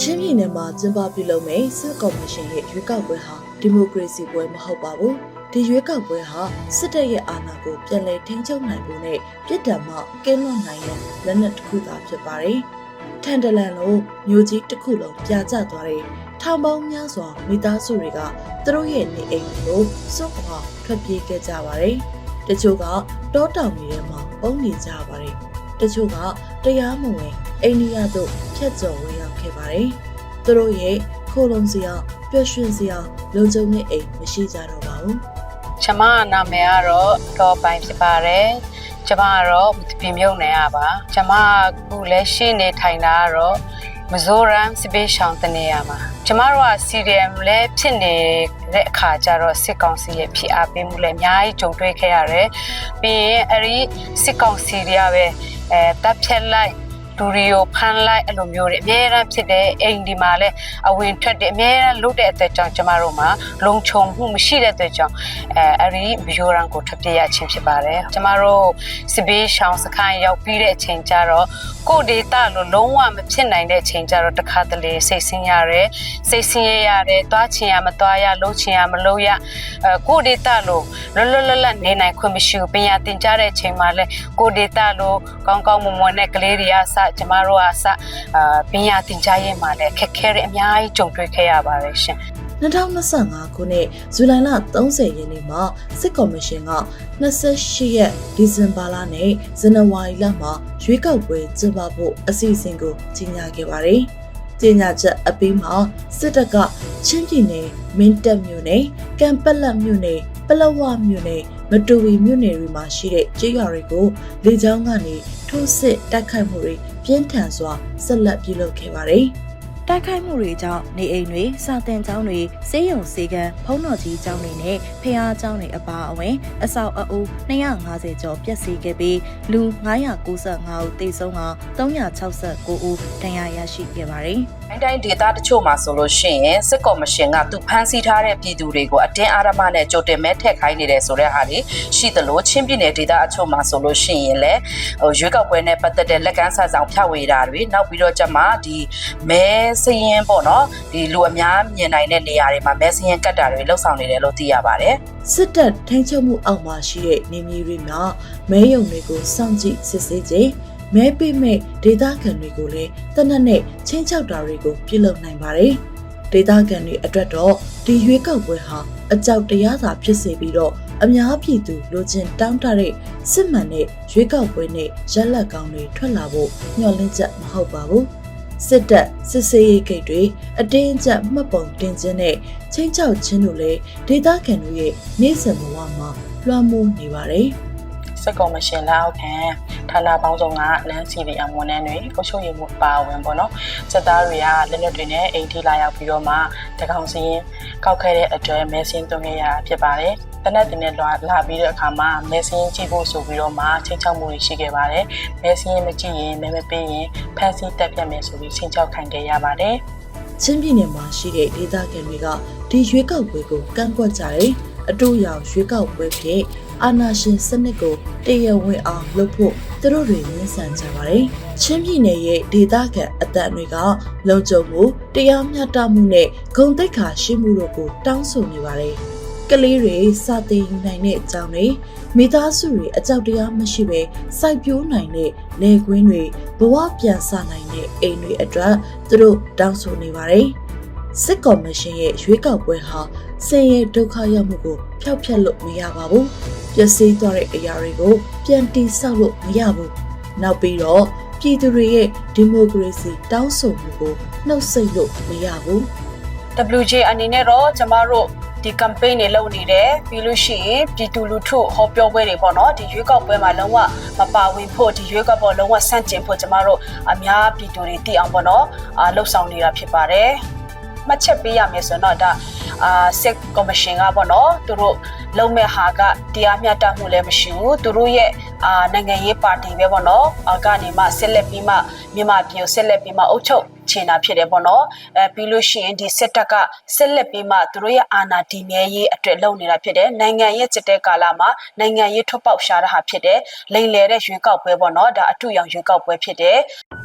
ချင်းပြည်နယ်မှာကျင်းပပြုလုပ်မယ့်စစ်ကော်မရှင်ရဲ့ရွေးကောက်ပွဲဟာဒီမိုကရေစီပွဲမဟုတ်ပါဘူးဒီရွေးကောက်ပွဲဟာစစ်တပ်ရဲ့အာဏာကိုပြန်လည်ထိန်းချုပ်နိုင်ဖို့နဲ့ပြည်ထံမှကင်းလွတ်နိုင်တဲ့လက်နက်တစ်ခုသာဖြစ်ပါတယ်ထန်တလန်လိုမျိုးကြီးတစ်ခုလုံးပြကျသွားတဲ့ထောင်ပေါင်းများစွာမိသားစုတွေကသူတို့ရဲ့နေအိမ်ကိုစွန့်ခွာထွက်ပြေးခဲ့ကြပါတယ်တချို့ကတောတောင်တွေထဲမှာပုံနေကြပါတယ်တချို့ကတရားမဝင်အိန္ဒိယသို့ဖြတ်ကျော်ဝင်ရောက် ခဲ့ပါတယ်။သူတို့ရဲ့ခိုးလုံစရာပျော်ရွှင်စရာလုံခြုံတဲ့အိမ်မရှိကြတော့ပါဘူးကျမနာမည်ကတော့တော်ပိုင်ဖြစ်ပါတယ်ကျမကတော့ပြင်မြုံနေရပါကျမခုလည်းရှင်းနေထိုင်တာကတော့မဇိုရမ်စပေးရှောင်းတနေရမှာကျမတို့က CDM လည်းဖြစ်နေတဲ့အခါကျတော့စစ်ကောင်စီရဲ့ဖြစ်အားပေးမှုလည်းအများကြီးကြုံတွေ့ခဲ့ရတယ်ပြီးရင်အဲ့ဒီစစ်ကောင်စီတွေကပဲအဲတပ်ဖြတ်လိုက် လူတွေကိုဖမ်းလိုက်အဲ့လိုမျိုးတွေအများအားဖြစ်တဲ့အိမ်ဒီမှာလည်းအဝင်ထွက်တယ်အများအားလုတဲ့အတွက်ကြောင့်ကျမတို့မှာလုံခြုံမှုမရှိတဲ့အတွက်ကြောင့်အဲအဲ့ဒီဘီယိုရန်ကိုထွက်ပြေးရခြင်းဖြစ်ပါတယ်ကျမတို့စပေးရှောင်းစခန်းရောက်ပြီးတဲ့အချိန်ကျတော့ကိုဒေတာလို့လုံးဝမဖြစ်နိုင်တဲ့အချိန်ကျတော့တခါတလေစိတ်ဆင်းရတယ်စိတ်ဆင်းရရတယ်တွားချင်ရမတွားရလှုပ်ချင်ရမလှုပ်ရအဲကိုဒေတာလို့လွတ်လွတ်လပ်လပ်နေနိုင်ခွင့်မရှိဘူးပညာသင်ကြားတဲ့အချိန်မှာလဲကိုဒေတာလို့ကောင်းကောင်းမွန်မွန်နဲ့ကလေးတွေကစကျမတို့ကစအာပညာသင်ကြားရေးမှာလဲခက်ခဲတဲ့အများကြီးကြုံတွေ့ခဲ့ရပါတယ်ရှင်2025ခုနှစ်ဇူလိုင်လ30ရက်နေ့မှာစစ်ကော်မရှင်က28ရက်ဒီဇင်ဘာလနဲ့ဇန်နဝါရီလမှာရွေးကောက်ပွဲကျင်းပဖို့အစီအစဉ်ကိုကြီးညာခဲ့ပါတယ်။ကြီးညာချက်အပြီးမှာစစ်တပ်ကချင်းပြည်နယ်မင်းတပ်မြို့နယ်ကံပက်လက်မြို့နယ်ပလဝမြို့နယ်မတူဝီမြို့နယ်တွေမှာရှိတဲ့ကျေးရွာတွေကိုလေကြောင်းကနေထိုးစစ်တိုက်ခိုက်မှုတွေ ပြင်းထန်စွာဆက်လက်ပြုလုပ်ခဲ့ပါတယ်။ တိုက်ခိုက်မှုတွေကြောင့်နေအိမ်တွေစာတင်ကျောင်းတွေစေးရုံစေကန်းဖုံးတော်ကြီးကျောင်းတွေနဲ့ဖျားကျောင်းတွေအပါအဝင်အဆောက်အအုပ်250ကျော်ပျက်စီးခဲ့ပြီးလူ995ဦးသေဆုံးက369ဦးဒဏ်ရာရရှိခဲ့ပါတယ်။တိုင်းတိုင်းဒေသတချို့မှာဆိုလို့ရှိရင်စစ်ကော်မရှင်ကသူဖမ်းဆီးထားတဲ့ပြည်သူတွေကိုအတင်းအာရမနဲ့ကြိုတင်မဲထက်ခိုင်းနေတယ်ဆိုတဲ့ဟာတွေရှိသလိုချင်းပြည်နယ်ဒေသအချို့မှာဆိုလို့ရှိရင်လည်းဟိုရွေးကောက်ပွဲနဲ့ပတ်သက်တဲ့လက်ကမ်းစာဆောင်ဖြန့်ဝေတာတွေနောက်ပြီးတော့ကျမှဒီမဲစရင်ပေါ့နော်ဒီလူအများမြင်နိုင်တဲ့နေရာတွေမှာမဲစရင်ကတ်တာတွေလှုပ်ဆောင်နေတယ်လို့သိရပါတယ်စစ်တပ်ထိန်းချုပ်မှုအောက်မှာရှိတဲ့နေမြေတွေမှာမဲယုံတွေကိုစောင့်ကြည့်စစ်ဆေးခြင်းမဲပေးမဲ့ဒေသခံတွေကိုလည်းတနက်နဲ့ချင်းချောက်တာတွေကိုပြုလုပ်နိုင်ပါတယ်။ဒေသခံတွေအတွက်တော့ဒီရွေးကောက်ပွဲဟာအကြောက်တရားသာဖြစ်စေပြီးတော့အများပြည်သူလိုချင်တောင်းတတဲ့စစ်မှန်တဲ့ရွေးကောက်ပွဲနဲ့ရက်လက်ကောင်းတွေထွက်လာဖို့ညှော်လင့်ချက်မဟုတ်ပါဘူး။ စစ်တပ်စစ်စေးရေးဂိတ်တွေအတင်းအကျပ်မှတ်ပုံတင်ခြင်းနဲ့ချင်းချောက်ခြင်းတို့လည်းဒေသခံတို့ရဲ့နေ့စဉ်ဘဝမှာလွှမ်းမိုးနေပါတယ်။စစ်ကော်မရှင်လက်အောက်ခံ ဌာနပေါင်းစုံကနန်းစီရီအဝန်ထမ်းတွေကိုချုပ်ရမှုပါဝင်ပေါ့နော်စစ်သားတွေကလက်နက်တွေနဲ့အိမ်ထိလာရောက်ပြီးတော့မှတကောင်စီရင်ကောက်ခဲ့တဲ့အတွက်မဲစင်းသွင်းခဲ့ရတာဖြစ်ပါတယ်တနက်တင်နဲ့လာလာပြီးတဲ့အခါမှာမဲစင်းကြည့်ဖို့ဆိုပြီးတော့မှချိန်ချောက်မှုတွေရှိခဲ့ပါတယ်မဲစင်းမကြည့်ရင်မဲမပေးရင်ဖန်စီတက်ပြတ်မယ်ဆိုပြီးချိန်ချောက်ခံခဲ့ရပါတယ်ချင်းပြည်နယ်မှာရှိတဲ့ဒေသခံတွေကဒီရွေးကောက်ပွဲကိုကန့်ကွက်ကြတယ်။အတူရောင်ရွေးကောက်ပွဲဖြင့်အာဏာရှင်စနစ်ကိုတည်ရဝင်အောင်လုပ်ဖို့သူတို့တွေဝန်ဆန်ကြပါတယ်။ချင်းပြည်နယ်ရဲ့ဒေသခံအသက်တွေကလုံခြုံမှုတရားမျှတမှုနဲ့ဂုဏ်သိက္ခာရှိမှုတို့ကိုတောင်းဆိုနေပါတယ်။ကလေးတွေစာသင်ယူနိုင်တဲ့အကြောင်းတွေမိသားစုတွေအကြောက်တရားမရှိဘဲစိုက်ပျိုးနိုင်တဲ့လေကွင်းတွေဘဝပြန်ဆနိုင်တဲ့အိမ်တွေအတွက်သူတို့တောင်းဆိုနေပါတယ်။စစ်ကော်မရှင်ရဲ့ရွေးကောက်ပွဲဟာဆင်းရဲဒုက္ခရောက်မှုကိုဖျောက်ဖျက်လို့မရပါဘူး။ ပျက်စီးသွားတဲ့အရာတွေကိုပြန်တည်ဆောက်လို့မရဘူး။နောက်ပြီးတော့ပြည်သူတွေရဲ့ဒီမိုကရေစီတောင်းဆိုမှုကိုနှုတ်ဆက်လို့မရဘူး။ WJ အနေနဲ့တော့ကျမတို့ဒီ campaign တွေလုပ်နေတယ်ပြီးလို့ရှိရင်ပြည်သူလူထုဟောပြောပွဲတွေပေါ့နော်ဒီရွေးကောက်ပွဲမှာလုံးဝမပါဝင်ဖို့ဒီရွေးကောက်ပွဲလုံးဝဆန့်ကျင်ဖို့ကျမတို့အများပြည်သူတွေသိအောင်ပေါ့နော်အာလှုပ်ဆောင်နေတာဖြစ်ပါတယ်မှတ်ချက်ပေးရမယ်ဆိုတော့ဒါအာစစ်ကော်မရှင်ကပေါ့နော်သူတို့ လုံမဲ့ဟာကတရားမျှတမှုလည်းမရှိဘူးသူတို့ရဲ့အာနိုင်ငံရေးပါတီပဲပေါ့နော်အာကနေမှဆက်လက်ပြီးမှမြန်မာပြည်ကိုဆက်လက်ပြီးမှအုပ်ချုပ်ချင်တာဖြစ်တယ်ပေါ့နော်အဲပြီးလို့ရှိရင်ဒီစစ်တပ်ကဆက်လက်ပြီးမှသူတို့ရဲ့အာဏာတည်မြဲရေးအတွက်လုပ်နေတာဖြစ်တယ်နိုင်ငံရဲ့စစ်တဲ့ကာလမှာနိုင်ငံရေးထွက်ပေါက်ရှာတာဟာဖြစ်တယ်လိန်လေတဲ့ရွေးကောက်ပွဲပေါ့နော်ဒါအထူးရောင်ရွေးကောက်ပွဲဖြစ်တယ်။